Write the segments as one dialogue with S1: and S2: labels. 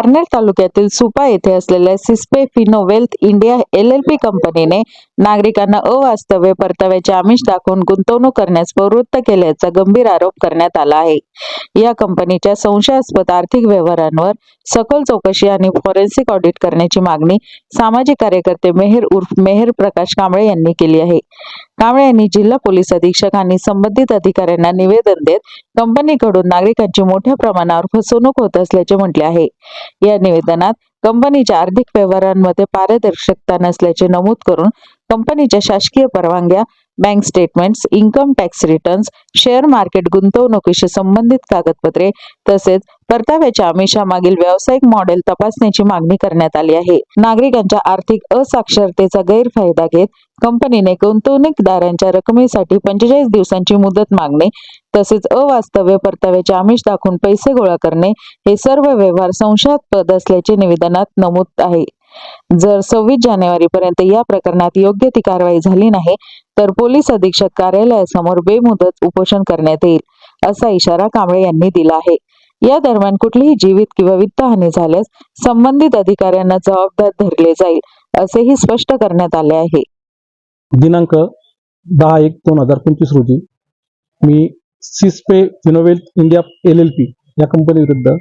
S1: पारनेर तालुक्यातील सुपा येथे असलेल्या Sispe fino wealth India L L P कंपनीने नागरिकांना अवास्तव्य परताव्याचे आमिष दाखवून गुंतवणूक करण्यास प्रवृत्त केल्याचा गंभीर आरोप करण्यात आला आहे. या कंपनीच्या संशयास्पद आर्थिक व्यवहारांवर सखोल चौकशी आणि फॉरेन्सिक ऑडिट करण्याची मागणी सामाजिक कार्यकर्ते मेहर उर्फ मेहर प्रकाश कांबळे यांनी केली आहे. कांबळे यांनी जिल्हा पोलीस अधीक्षक आणि संबंधित अधिकाऱ्यांना निवेदन देत कंपनीकडून नागरिकांची मोठ्या प्रमाणावर फसवणूक होत असल्याचे म्हटले आहे. या निवेदनात कंपनीच्या आर्थिक व्यवहारांमध्ये पारदर्शकता नसल्याचे नमूद करून कंपनीच्या शासकीय परवानग्या bank statements income tax returns share market गुंतवणुकीशी संबंधित कागदपत्रे तसेच परताव्याच्या आमिषामागील व्यावसायिक मॉडेल तपासण्याची मागणी करण्यात आली आहे. नागरिकांच्या आर्थिक असाक्षरतेचा गैरफायदा घेत कंपनीने गुंतवणूकदारांच्या रकमेसाठी पंचेचाळीस दिवसांची मुदत मागणे तसेच अवास्तव्य परताव्याचे आमिष दाखवून पैसे गोळा करणे हे सर्व व्यवहार संशयास्पद असल्याचे निवेदनात नमूद आहे. जर सव्वीस जानेवारी पर्यंत या प्रकरणात योग्य ती कारवाई झाली नाही तर पोलीस अधीक्षक कार्यालयासमोर बेमुदत उपोषण करण्यात येईल असा इशारा कांबळे यांनी दिला आहे. या दरम्यान कुठलीही जीवित किंवा वित्तहानी झाल्यास संबंधित अधिकाऱ्यांना जबाबदार धरले जाईल असेही स्पष्ट करण्यात आले आहे.
S2: दिनांक दहा एक दोन हजार पंचवीस रोजी मी Sispe Finowealth India L L P या कंपनी विरुद्ध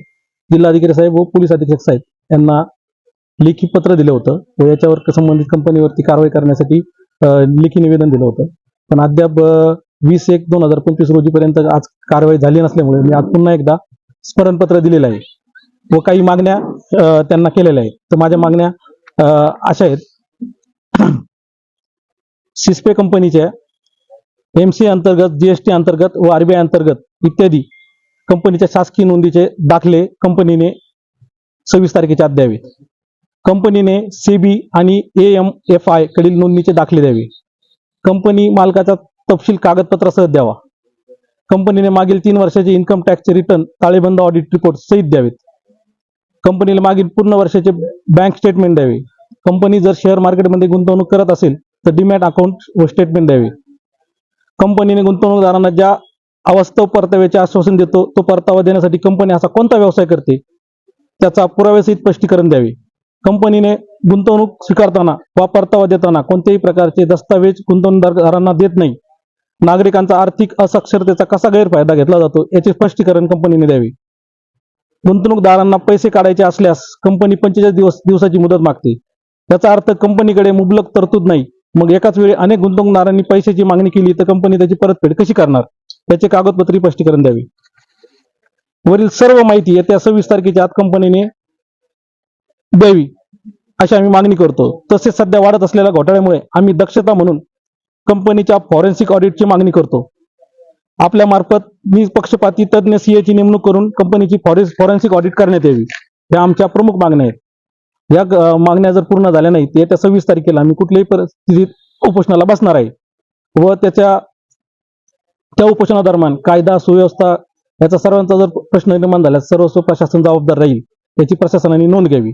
S2: जिल्हाधिकारी साहेब व पोलीस अधीक्षक साहेब यांना लेखी पत्र दिलं होतं व याच्यावर संबंधित कंपनीवरती कारवाई करण्यासाठी लेखी निवेदन दिलं होतं. पण अद्याप वीस एक दोन हजार पंचवीस रोजीपर्यंत आज कारवाई झाली नसल्यामुळे मी आज पुन्हा एकदा स्मरणपत्र दिलेलं आहे. व काही मागण्या त्यांना केलेल्या आहेत. तर माझ्या मागण्या अशा आहेत. सिस्पे कंपनीच्या एम सी अंतर्गत जीएसटी अंतर्गत व आरबीआय अंतर्गत इत्यादी कंपनीच्या शासकीय नोंदीचे दाखले कंपनीने सव्वीस तारखेच्या आत द्यावेत कंपनीने सेबी आणि ए एम एफ आय कडील नोंदणीचे दाखले द्यावे. कंपनी मालकाचा तपशील कागदपत्रासह द्यावा. कंपनीने मागील तीन वर्षाचे इन्कम टॅक्सचे रिटर्न ताळेबंद ऑडिट रिपोर्ट सहित द्यावेत. कंपनीला मागील पूर्ण वर्षाचे बँक स्टेटमेंट द्यावे. कंपनी जर शेअर मार्केटमध्ये गुंतवणूक करत असेल तर डीमॅट अकाउंट व स्टेटमेंट द्यावे. कंपनीने गुंतवणूकदारांना ज्या अवास्तव परताव्याचे आश्वासन देतो तो परतावा देण्यासाठी कंपनी असा कोणता व्यवसाय करते? त्याचा पुराव्यासहित स्पष्टीकरण द्यावे. कंपनीने गुंतवणूक स्वीकारताना वा परतावा देताना कोणत्याही प्रकारचे दस्तावेज गुंतवणूकदारांना देत नाही. नागरिकांचा आर्थिक असाक्षरतेचा कसा गैरफायदा घेतला जातो याचे स्पष्टीकरण कंपनीने द्यावे. गुंतवणूकदारांना पैसे काढायचे असल्यास कंपनी पंचेचाळीस दिवस दिवसाची मुदत मागते. याचा अर्थ कंपनीकडे मुबलक तरतूद नाही. मग एकाच वेळी अनेक गुंतवणूकदारांनी पैशाची मागणी केली तर कंपनी त्याची परतफेड कशी करणार? त्याचे कागदपत्री स्पष्टीकरण द्यावे. वरील सर्व माहिती येत्या सव्वीस तारखेच्या आत कंपनीने द्यावी अशी आम्ही मागणी करतो. तसेच सध्या वाढत असलेल्या घोटाळ्यामुळे आम्ही दक्षता म्हणून कंपनीच्या फॉरेन्सिक ऑडिटची मागणी करतो. आपल्या मार्फत मी पक्षपाती तज्ज्ञ सीए ची नेमणूक करून कंपनीची फॉरेन्स फॉरेन्सिक ऑडिट करण्यात यावी ह्या आमच्या प्रमुख मागण्या आहेत. या मागण्या जर पूर्ण झाल्या नाही येत्या सव्वीस तारखेला आम्ही कुठल्याही परिस्थितीत उपोषणाला बसणार आहे. व त्याच्या त्या उपोषणादरम्यान कायदा सुव्यवस्था याचा सर्वांचा जर प्रश्न निर्माण झाल्यास सर्वस्व प्रशासन जबाबदार राहील याची प्रशासनाने नोंद घ्यावी.